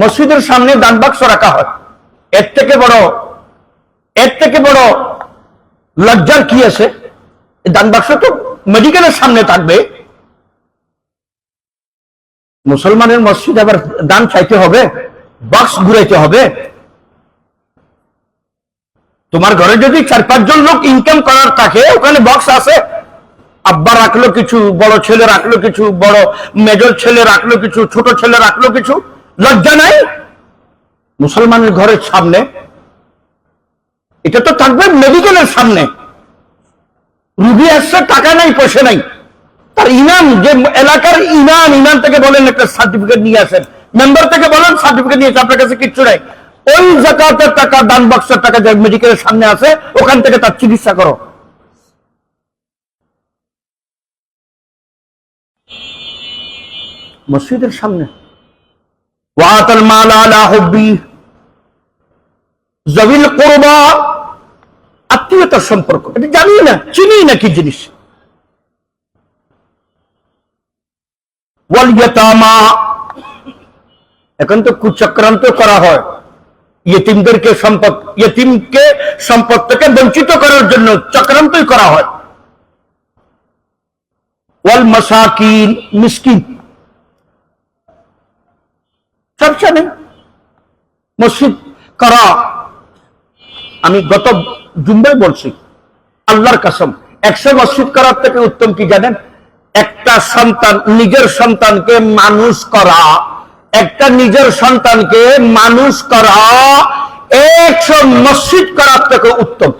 মসজিদের সামনে দান বাক্স রাখা হয়। এর থেকে বড়, এর থেকে বড় লজ্জার কি আছে? দান বাক্স তো মেডিকেলের সামনে থাকবে। মুসলমানের মসজিদ আবার দান চাইতে হবে, বাক্স ঘুরাইতে হবে। তোমার ঘরে যদি চার, পাঁচজন লোক ইনকাম করার থাকে, ওখানে বক্স আছে। আব্বা রাখল কিছু, বড় ছেলে রাখল কিছু, বড় মেজর ছেলে রাখল কিছু, ছোট ছেলে রাখল কিছু। লজ্জা নাই? মুসলমানের ঘরের সামনে। এটা তো থাকবে মেডিকেলের সামনে। রুগী আসছে, টাকা নাই, পয়সা নাই। তার ইমাম যে এলাকার ইমাম ইমাম থেকে বলেন, একটা সার্টিফিকেট নিয়ে আসেন। মেম্বার থেকে বলেন সার্টিফিকেট নিয়ে আপনার কাছে কিচ্ছু নাই। ওই জাকাতের টাকা, দান বক্সের টাকা যে মেডিকেলের সামনে আছে, ওখান থেকে তার চিকিৎসা করো। মসজিদের সামনে। ওয়াতাল মাল আলা হুব্বি। জবিল কোরবা, আত্মীয়তার সম্পর্ক। এটা জানি না চিনি না কি জিনিস। এখন তো কুচক্রান্ত করা হয়। ইয়েতিমদেরকে সম্পদ, ইয়েতিমকে সম্পদ থেকে বঞ্চিত করার জন্য চক্রান্তই করা হয়। ওয়াল মাসাকিন, মিসকিন। চর্চা নেই মসজিদ করা। আমি গত জুম্বাই বলছি, আল্লাহর কাসম, একশো মসজিদ করার থেকে উত্তম কি জানেন? একটা সন্তান, নিজের সন্তানকে মানুষ করা, একটা নিজের সন্তানকে মানুষ করা, একশো মসজিদ করার থেকে উত্তম।